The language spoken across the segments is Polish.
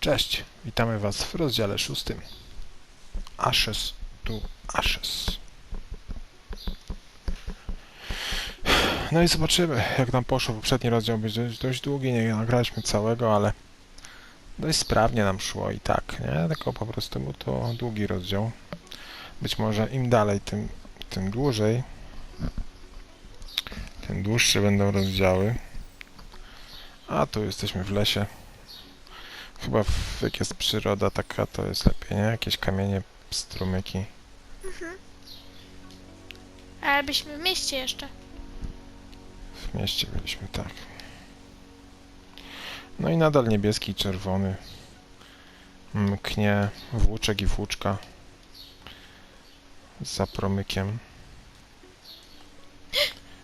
Cześć, witamy Was w rozdziale szóstym. Ashes to Ashes. No i zobaczymy, jak nam poszło. Poprzedni rozdział będzie dość, długi, nie nagraliśmy całego, ale dość sprawnie nam szło i tak, nie? Tylko po prostu był to długi rozdział. Być może im dalej, tym, tym dłużej. Tym dłuższe będą rozdziały. A tu jesteśmy w lesie. Chyba w, jak jest przyroda taka, to jest lepiej, nie? Jakieś kamienie, strumyki. Ale byśmy w mieście jeszcze. W mieście byliśmy, tak. No i nadal niebieski i czerwony. Mknie włóczek i włóczka. Za promykiem.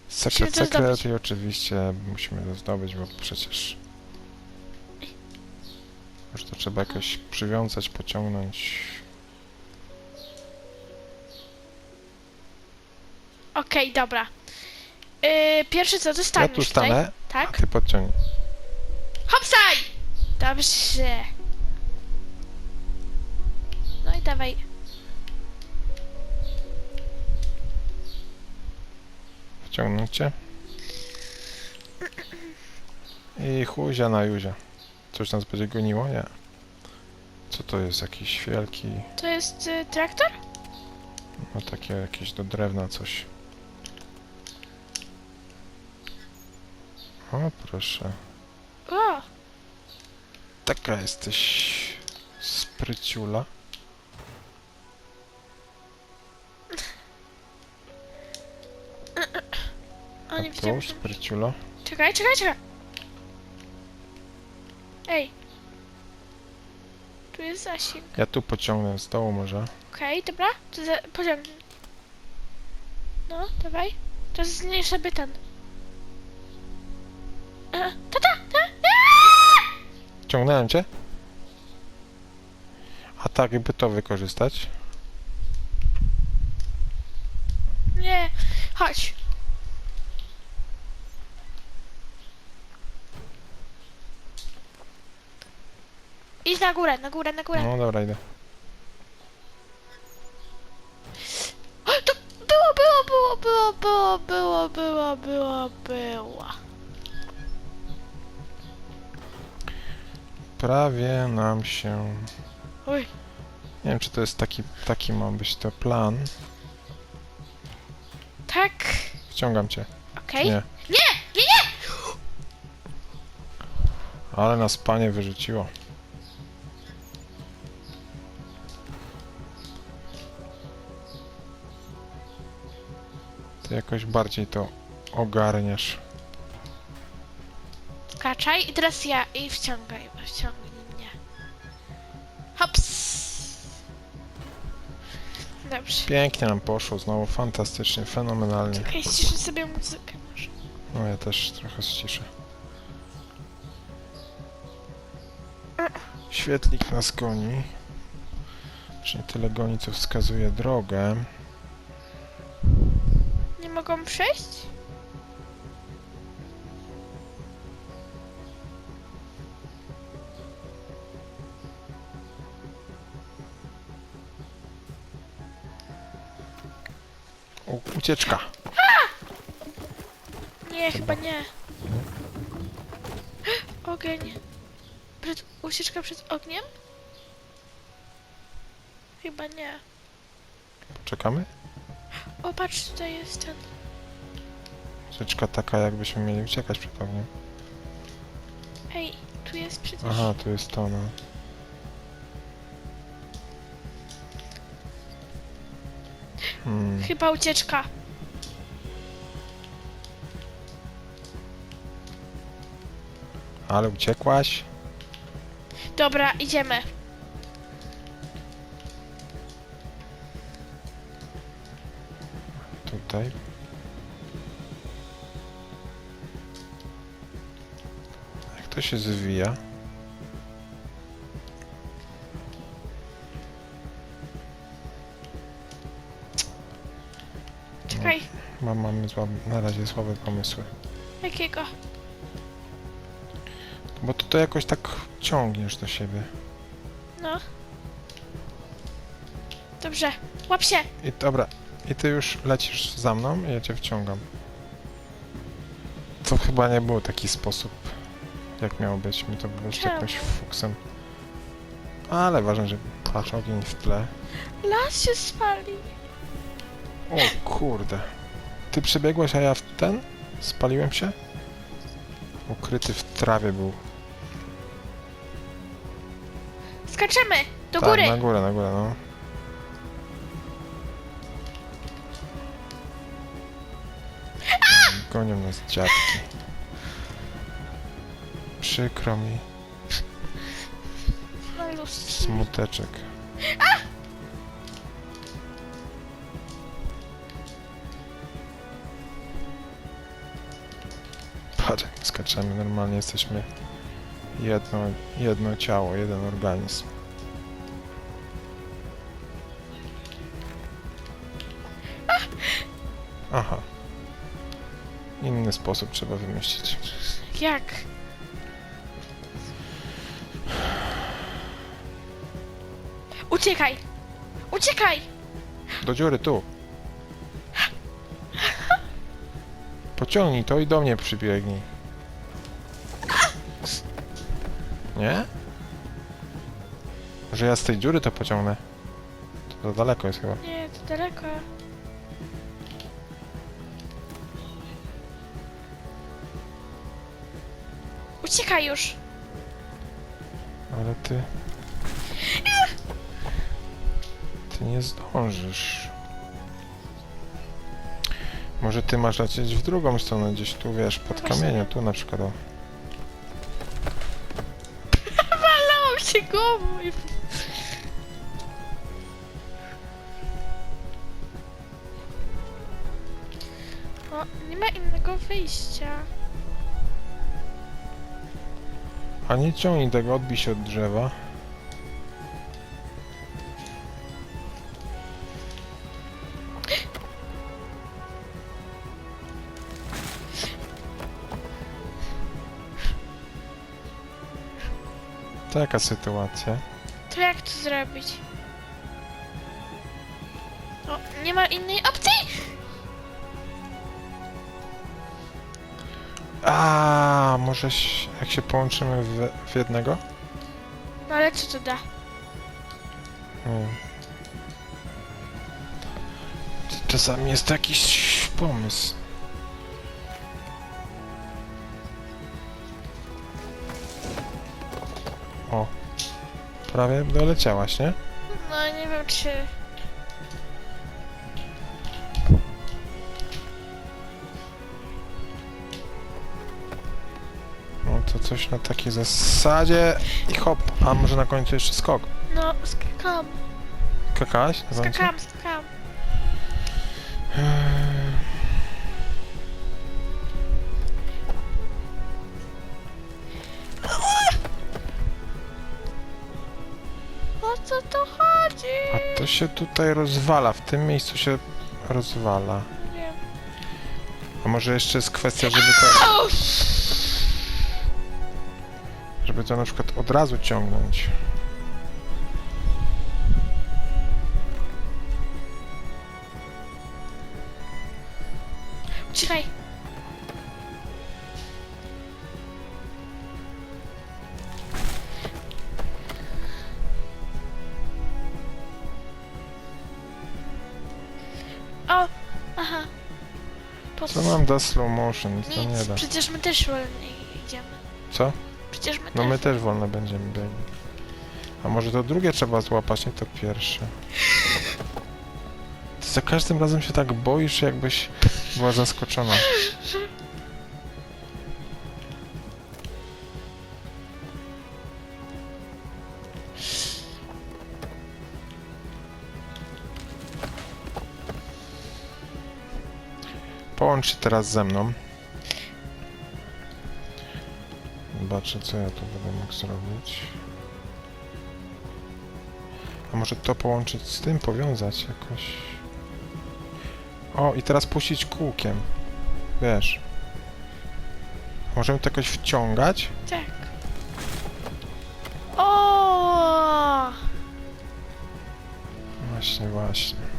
Sekret, i oczywiście musimy to zdobyć, bo przecież... Już to trzeba jakoś przywiązać, pociągnąć. Okej, dobra. Yy, pierwszy co, Ja dostaniesz tu stanę, a Tak? ty podciągnij. Hopsaj! Dobrze. No i dawaj. Wciągnąć cię. I chuzia na juzia. Coś nas będzie goniło? Nie. Co to jest? Jakiś wielki... To jest y, traktor? No takie jakieś do drewna coś. O, proszę. O! Taka jesteś... spryciula. O, nie A tu, że- spryciulo. Czekaj, czekaj, czekaj. Ej. Tu jest zasięg. Ja tu pociągnę z dołu może. Okej, dobra. To za, pociągnij. No, dawaj. Teraz zniszcz sobie ten. E, Tata! Ta, Ciągnąłem cię? A tak, jakby to wykorzystać. nie, chodź. Idź na górę, na górę, na górę. No dobra, idę. O, To było, było, było, było, było, było, było, było, było. Prawie nam się... Oj, Nie wiem, czy to jest taki, taki ma być to plan. tak. Wciągam cię. Okej. Nie. Nie, nie, nie! Ale nas panie wyrzuciło. Jakoś bardziej to ogarniasz. Kaczaj i teraz ja i wciągaj, wciągnij mnie. Hops. Dobrze. Pięknie nam poszło, znowu fantastycznie, fenomenalnie. Czekaj, ściszę sobie muzykę może. No ja też trochę ściszę. Świetlik nas goni. Czy nie tyle goni, co wskazuje drogę. Mogą przejść? U, ucieczka! Nie, chyba nie. Ogień. Przed, ucieczka przed ogniem? Chyba nie. Poczekamy? O, patrz, tutaj jest ten. Ucieczka taka, jakbyśmy mieli uciekać ogniem. Ej, tu jest przecież. Aha, tu jest to, no. Hmm. Chyba ucieczka. Ale uciekłaś? Dobra, idziemy. Tutaj. To się zwija? Czekaj, Mam, mamy zła, na razie słabe pomysły. jakiego? Bo ty to jakoś tak ciągniesz do siebie. No. Dobrze, łap się! I dobra. I ty już lecisz za mną i ja cię wciągam. To chyba nie był taki sposób, jak miało być. Mi to było jeszcze jakimś fuksem. Ale ważne, że patrz ogień w tle. Las się spali. O kurde. Ty przebiegłeś, a ja w ten? Spaliłem się? Ukryty w trawie był. Skaczemy! Do tak, góry! na górę, na górę, no. Gonią nas dziadki. Przykro mi. No już. Smuteczek. Patrz, jak skaczemy. Normalnie jesteśmy jedno, jedno ciało, jeden organizm. Aha. Inny sposób trzeba wymyślić. Jak? Uciekaj! Uciekaj! Do dziury, tu. Pociągnij to i do mnie przybiegnij. Nie? Że ja z tej dziury to pociągnę. To za daleko jest chyba. Nie, to daleko. Uciekaj już! Ale ty... Ty nie zdążysz. Może ty masz lecieć w drugą stronę, gdzieś tu, wiesz, pod właśnie. kamieniem, tu na przykład. O. Walałam się głową i... O, nie ma innego wyjścia. A nie ciągnij tego, odbij się od drzewa. Taka sytuacja. To jak to zrobić? O, nie ma innej opcji! A, może ś- jak się połączymy w, w jednego? No ale co to da? Wiem. Czasami jest jakiś pomysł. Prawie doleciałaś, nie? No nie wiem czy... No to coś na takiej zasadzie i hop, a może na końcu jeszcze skok. No, skakam. Skakałaś na końcu? Skakam, skakam. To się tutaj rozwala, w tym miejscu się rozwala. Nie. A może jeszcze jest kwestia, żeby to... Żeby to na przykład od razu ciągnąć. O, aha. Po Co nam da slow motion? Nic nie Nic, da. przecież my też wolniej idziemy. Co? Przecież my No też. my też wolno będziemy biegli. A może to drugie trzeba złapać, nie to pierwsze. Ty za każdym razem się tak boisz, jakbyś była zaskoczona. się teraz ze mną. Zobaczę, co ja tu będę mógł zrobić. A może to połączyć z tym, powiązać jakoś. O, i teraz puścić kółkiem. Wiesz. Możemy to jakoś wciągać? Tak. O! Właśnie, właśnie.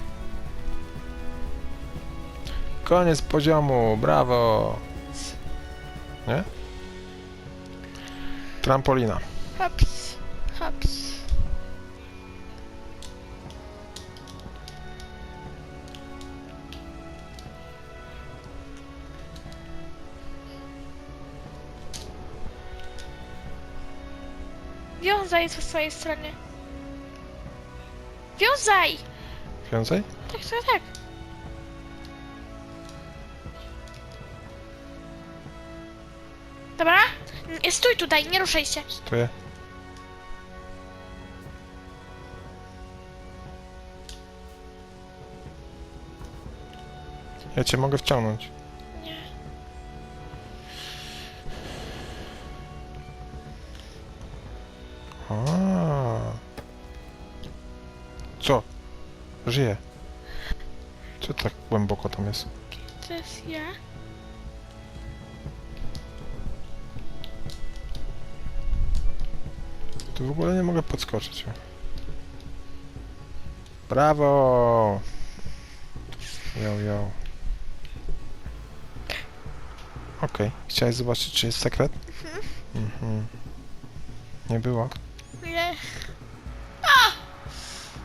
Koniec poziomu, brawo! Nie? Trampolina. Haps, haps. Wiązaj po swojej stronie. Wiązaj! Wiązaj? Tak, tak, tak. Dobra? Nie, Stój tutaj, nie ruszaj się. Stoję. Ja cię mogę wciągnąć. Nie. A. Co? Żyje. Co tak głęboko tam jest? To jest ja. Tu w ogóle nie mogę podskoczyć. Brawo! Yo, yo. Okej, chciałeś zobaczyć, czy jest sekret? Mhm. Nie było. Nie.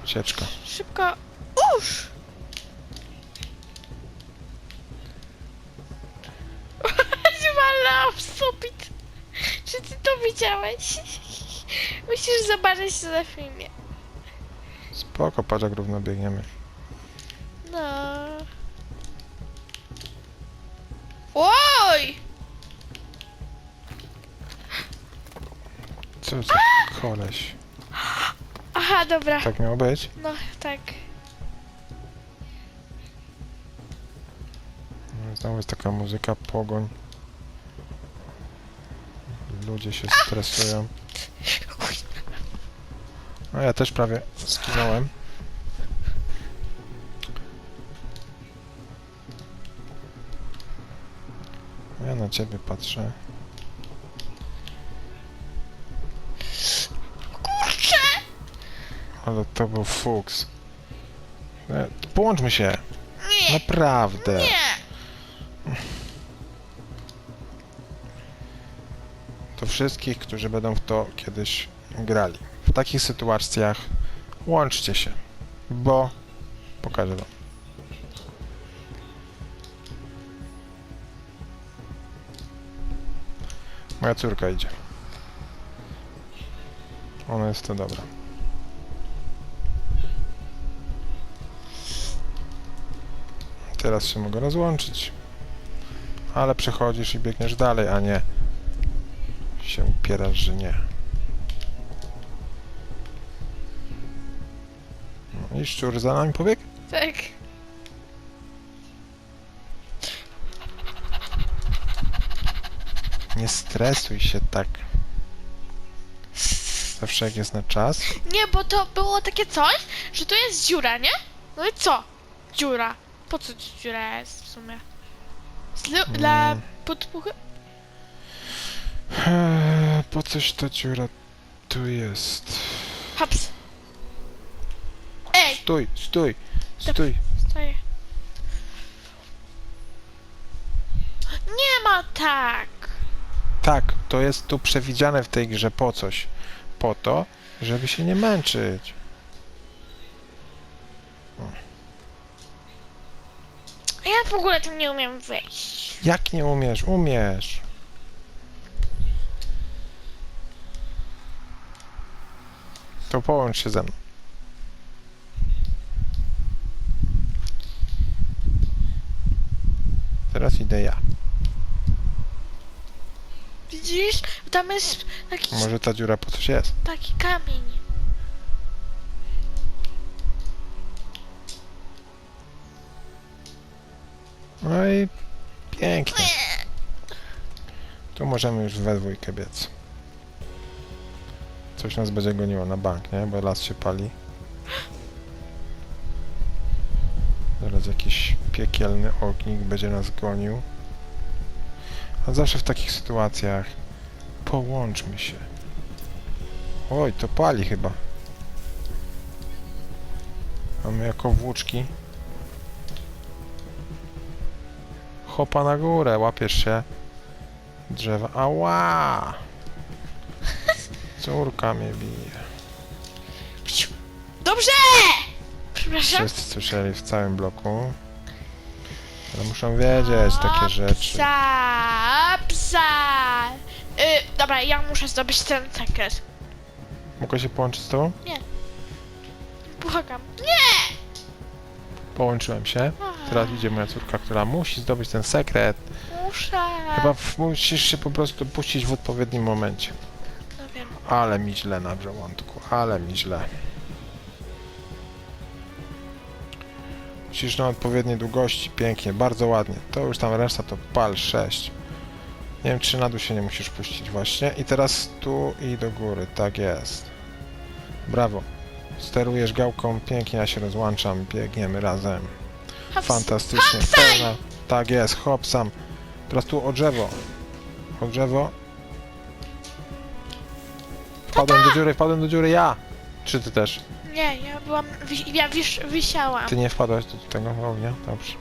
Ucieczka. Szybko. Uż! Zwalałam w sufit. Czy ty to widziałeś? Musisz zobaczyć to na filmie. Spoko, patrz jak równo biegniemy. No. Oj! Co za koleś. Aha, dobra. Tak miało być? No, tak. No, Znowu jest taka muzyka, pogoń. Ludzie się stresują. No ja też prawie skinąłem. Ja na ciebie patrzę. Kurczę! Ale to był fuks. E, Połączmy się! Nie, Naprawdę! nie! Do wszystkich, którzy będą w to kiedyś grali. W takich sytuacjach łączcie się, bo pokażę wam. Moja córka idzie. Ona jest to dobra. Teraz się mogę rozłączyć. Ale przechodzisz i biegniesz dalej, a nie się upierasz, że nie. I szczur za nami pobiegł? Tak. Nie stresuj się tak. Zawsze jak jest na czas. Nie, bo to było takie coś, że tu jest dziura, nie? No i co? Dziura. Po co dziura jest w sumie? Dla, dla Mm. podpuchy? Eee, Po coś ta dziura tu jest. Haps. Stój, stój, stój. stoję. Nie ma tak. Tak, to jest tu przewidziane w tej grze po coś. Po to, żeby się nie męczyć. Ja w ogóle tam nie umiem wejść. Jak nie umiesz? Umiesz. To połącz się ze mną. Teraz idę ja. Widzisz? Tam jest taki, Może ta dziura po coś jest. taki kamień. No i pięknie. Tu możemy już we dwójkę biec. Coś nas będzie goniło na bank, nie? Bo las się pali. Zaraz jakiś piekielny ognik będzie nas gonił. A zawsze w takich sytuacjach połączmy się. Oj, to pali chyba. Mamy jako włóczki. Hopa na górę, łapiesz się. Drzewa. Ała! Córka mnie bije. Przepraszam. Wszyscy słyszeli w całym bloku. Ale muszą wiedzieć takie rzeczy. Psa, psa. Y, dobra, ja muszę zdobyć ten sekret. Mogę się połączyć z tobą? Błagam. Nie! Połączyłem się. Teraz idzie moja córka, która musi zdobyć ten sekret. Muszę. Chyba w, musisz się po prostu puścić w odpowiednim momencie. No wiem. Ale mi źle na żołądku, ale mi źle. Musisz na odpowiedniej długości, pięknie, bardzo ładnie. To już tam reszta to pal 6. Nie wiem, czy na dół się nie musisz puścić właśnie. I teraz tu i do góry, tak jest. Brawo. Sterujesz gałką, pięknie, ja się rozłączam, biegniemy razem. Hops. Fantastycznie. Hopsaj! Pełna. Tak jest, hop sam. Teraz tu o drzewo. O drzewo. Wpadłem do dziury, wpadłem do dziury ja. Czy ty też? Nie, ja byłam, wi- ja wisz, wisiałam. Ty nie wpadłaś do tego ognia? Dobrze.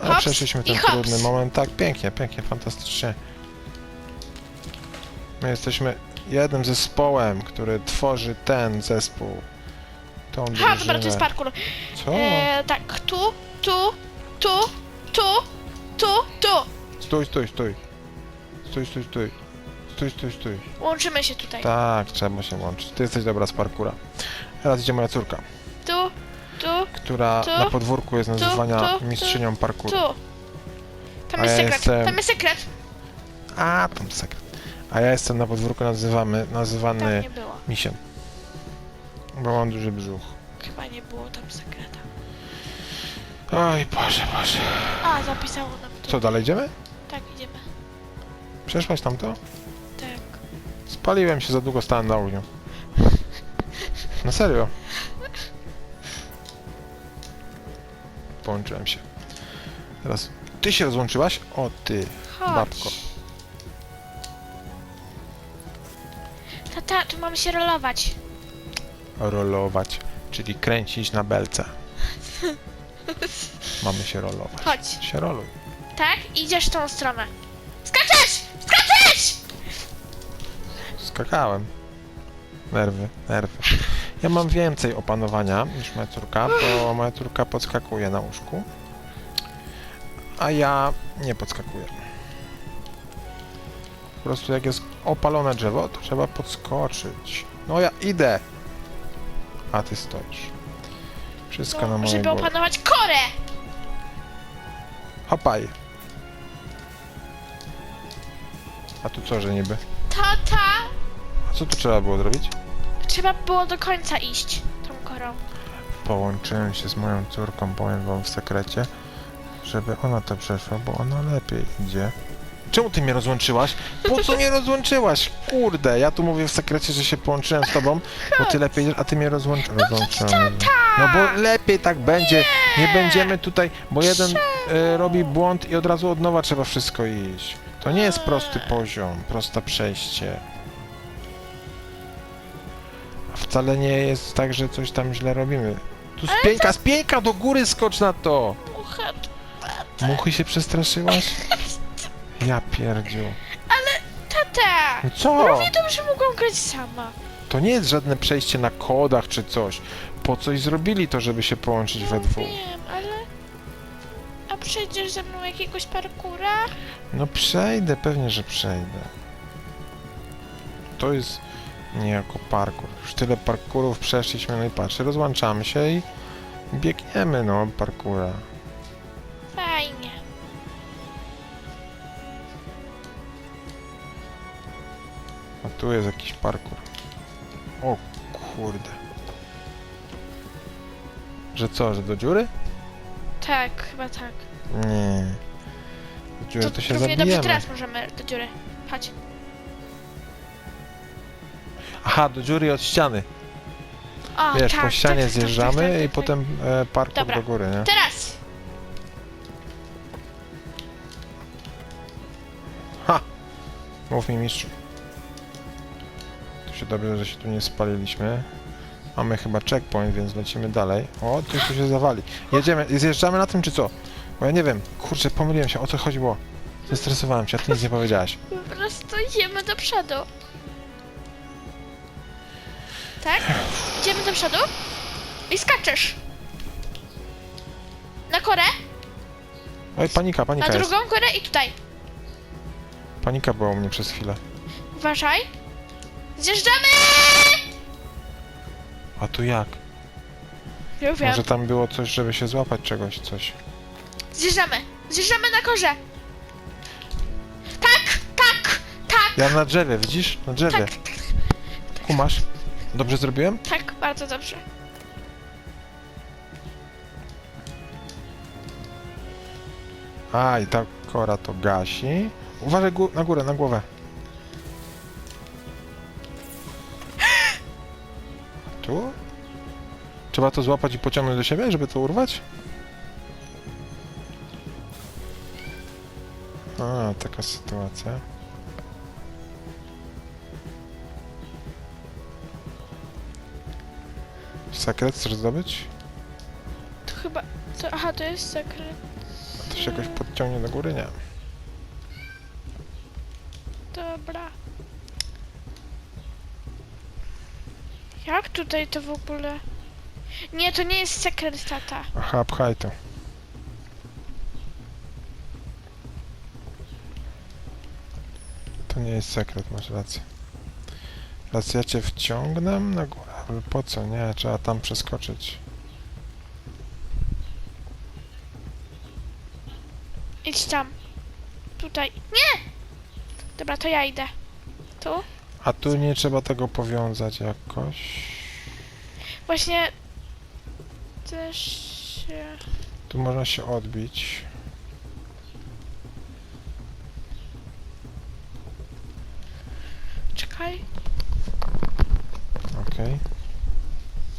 Ale Hops przeszliśmy i ten hops. trudny moment. Tak, pięknie, pięknie, fantastycznie. My jesteśmy jednym zespołem, który tworzy ten zespół. Tą Ha, dobra, to jest parkour. Co? E, tak, tu, tu, tu, tu, tu, tu. Stój, stój, stój. Stój, stój, stój. Stój, stój, stój. Łączymy się tutaj. Tak, trzeba się łączyć. Ty jesteś dobra z parkura. Teraz idzie moja córka, Tu, tu, która Tu, na podwórku jest tu, nazywana tu, mistrzynią parkuru. tu. Tam A jest ja sekret, jestem- tam jest sekret. A, tam sekret. A ja jestem na podwórku nazywamy, Tam nazywany nie było. misiem. Bo mam duży brzuch. Chyba nie było tam sekreta. Oj, Boże, Boże. A, zapisało nam to. Co, dalej idziemy? Tak, idziemy. Przeszłaś tam to? Tak. Spaliłem się, za długo stałem na ogniu. Na serio. Połączyłem się. Teraz ty się rozłączyłaś? O ty, Chodź. babko. Tata, tu mamy się rolować. Rolować, czyli kręcić na belce. Mamy się rolować. Chodź. Się roluj. Tak? Idziesz w tą stronę. Skaczesz! Skaczesz! Skakałem. Nerwy, nerwy. Ja mam więcej opanowania niż moja córka, bo moja córka podskakuje na łóżku, a ja nie podskakuję. Po prostu jak jest opalone drzewo, to trzeba podskoczyć. No ja idę! A ty stoisz. Wszystko na mojej żeby głowie. opanować korę! Hopaj! A tu co, że niby? Tata! A co tu trzeba było zrobić? Trzeba było do końca iść tą korą. Połączyłem się z moją córką, powiem wam w sekrecie, żeby ona to przeszła, bo ona lepiej idzie. Czemu ty mnie rozłączyłaś? Po co mnie rozłączyłaś? Kurde, ja tu mówię w sekrecie, że się połączyłem z tobą, bo ty lepiej a ty mnie rozłączyłeś. Rozłączyłem. No bo lepiej tak będzie. Nie będziemy tutaj, bo jeden e, robi błąd i od razu od nowa trzeba wszystko iść. To nie jest prosty poziom, proste przejście. Wcale nie jest tak, że coś tam źle robimy. Tu spieńka, spieńka, do góry skocz na to! Mucha, Muchy się przestraszyłaś? Ja pierdziu. tata! No co? Równie dobrze mogłam grać sama. To nie jest żadne przejście na kodach czy coś. Po coś zrobili to, żeby się połączyć we No dwóch. wiem, ale... A przejdziesz ze mną jakiegoś parkura? No przejdę, pewnie, że przejdę. To jest niejako parkour. Już tyle parkurów przeszliśmy, no i patrz, rozłączamy się i biegniemy, no, parkura. Fajnie. A tu jest jakiś parkour. O kurde. Że co, że do dziury? Tak, chyba tak. Nie. Do dziury to, się równie zabijemy. dobrze teraz możemy do dziury. Chodź. Aha, do dziury od ściany. O, Wiesz, tak, po ścianie tak, tak, zjeżdżamy tak, tak, tak, i tak. potem e, parkour Dobra. do góry, nie? Teraz! Ha! Mów mi mistrzu. To się dobrze, że się tu nie spaliliśmy. Mamy chyba checkpoint, więc lecimy dalej. O, coś tu się zawali. Jedziemy, zjeżdżamy na tym czy co? Bo ja nie wiem. Kurczę, pomyliłem się, o co chodziło? Zestresowałem się, a ty nic nie powiedziałaś. Po prostu idziemy do przodu. Tak? Idziemy do przodu i skaczesz. Na korę, Oj, panika, na panika jest. drugą korę i tutaj. Panika była u mnie przez chwilę. Uważaj. Zjeżdżamy! A tu jak? Ja wiem. Może tam było coś, żeby się złapać czegoś, coś. Zjeżdżamy. Zjeżdżamy na korze. Tak, tak, tak, Ja na drzewie, widzisz? Na drzewie. tak, tak, Kumasz? Dobrze zrobiłem? tak, bardzo dobrze. A, i ta kora to gasi. Uważaj gó- na górę, na głowę. Tu? Trzeba to złapać i pociągnąć do siebie, żeby to urwać? A, taka sytuacja. Sekret chcesz zdobyć? To chyba, to, aha, to jest sekret. A to się jakoś podciągnie do góry? Nie. Dobra. Jak tutaj to w ogóle? Nie, to nie jest sekret, tata. Aha, pchaj to. To nie jest sekret, masz rację. Raz ja cię wciągnę na górę, ale po co? Nie, trzeba tam przeskoczyć. Idź tam. Tutaj. Nie! Dobra, to ja idę. Tu? A tu nie trzeba tego powiązać jakoś. Właśnie... Też się... Tu można się odbić. Czekaj. Okej.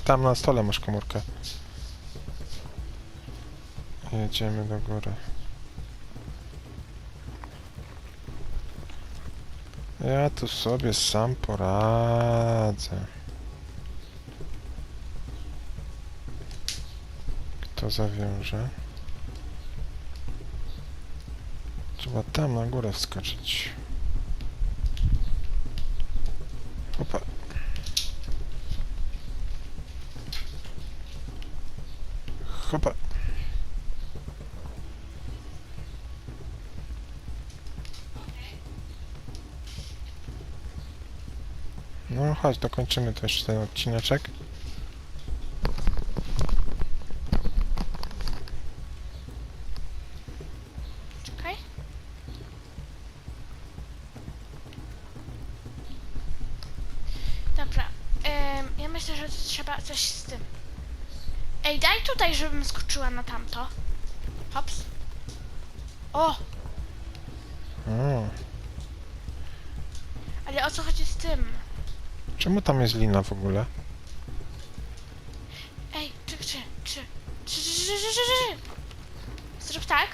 Tam na stole masz komórkę. Jedziemy do góry. Ja tu sobie sam poradzę. Kto zawiąże? Trzeba tam na górę wskoczyć. No chodź, dokończymy jeszcze ten odcineczek. Czekaj. Dobra. Em, ja myślę, że trzeba coś z tym. Ej, daj tutaj, żebym skoczyła na tamto. Hops. O! O, Ale o co chodzi z tym? czemu tam jest lina w ogóle? Ej, czy, czy, czy, czy, czy, czy, czy, czy, czy. Zrób tak,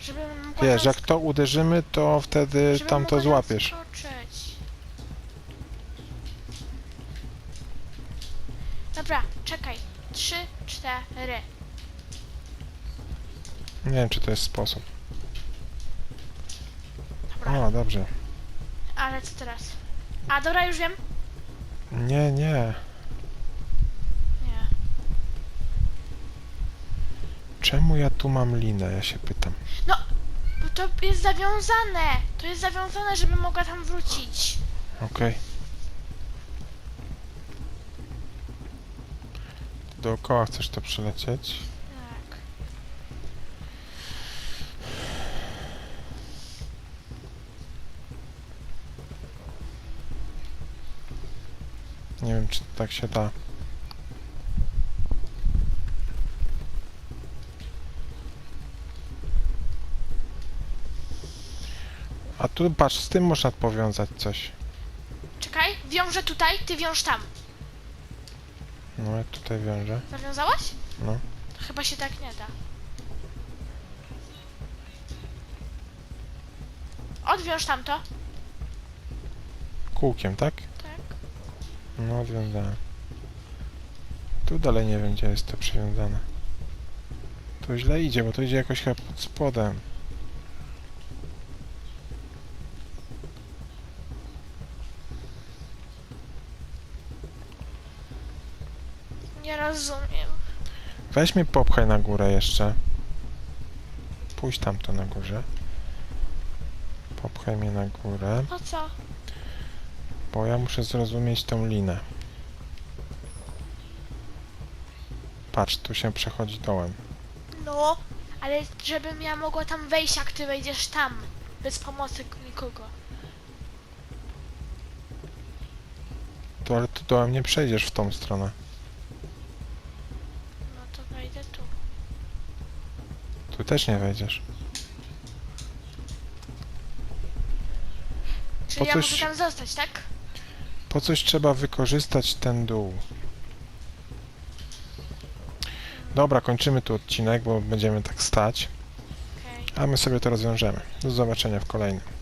żebym mogła Wiesz, jak to uderzymy, to wtedy żebym tam to mogła złapiesz. skoczyć. Dobra, czekaj. Trzy, cztery. Nie wiem, czy to jest sposób. Dobra, O, dobrze. ale co teraz? A, dobra, już wiem. Nie, nie. Nie. Czemu ja tu mam linę, ja się pytam. Bo to jest zawiązane. To jest zawiązane, żebym mogła tam wrócić. Okej. Dookoła chcesz to przelecieć? Tak. Nie wiem, czy tak się da. A tu patrz, z tym można powiązać coś. Czekaj, wiążę tutaj, ty wiąż tam. No, ja tutaj wiążę. Zawiązałaś? No. To chyba się tak nie da. Odwiąż tamto. Kółkiem, tak? No, wiązałem. Tu dalej nie wiem, gdzie jest to przywiązane. To źle idzie, bo to idzie jakoś chyba pod spodem. Nie rozumiem. Weź mnie popchaj na górę jeszcze. Pójdź tam to na górze. Popchaj mnie na górę, Po co? Bo ja muszę zrozumieć tą linę. Patrz, tu się przechodzi dołem. No, ale żebym ja mogła tam wejść, jak ty wejdziesz tam. Bez pomocy nikogo. Tu, ale tu dołem nie przejdziesz w tą stronę. No to wejdę tu. Tu też nie wejdziesz. Czyli ja coś- mogę tam zostać, tak? Po coś trzeba wykorzystać ten dół. Dobra, kończymy tu odcinek, bo będziemy tak stać, a my sobie to rozwiążemy. Do zobaczenia w kolejnym.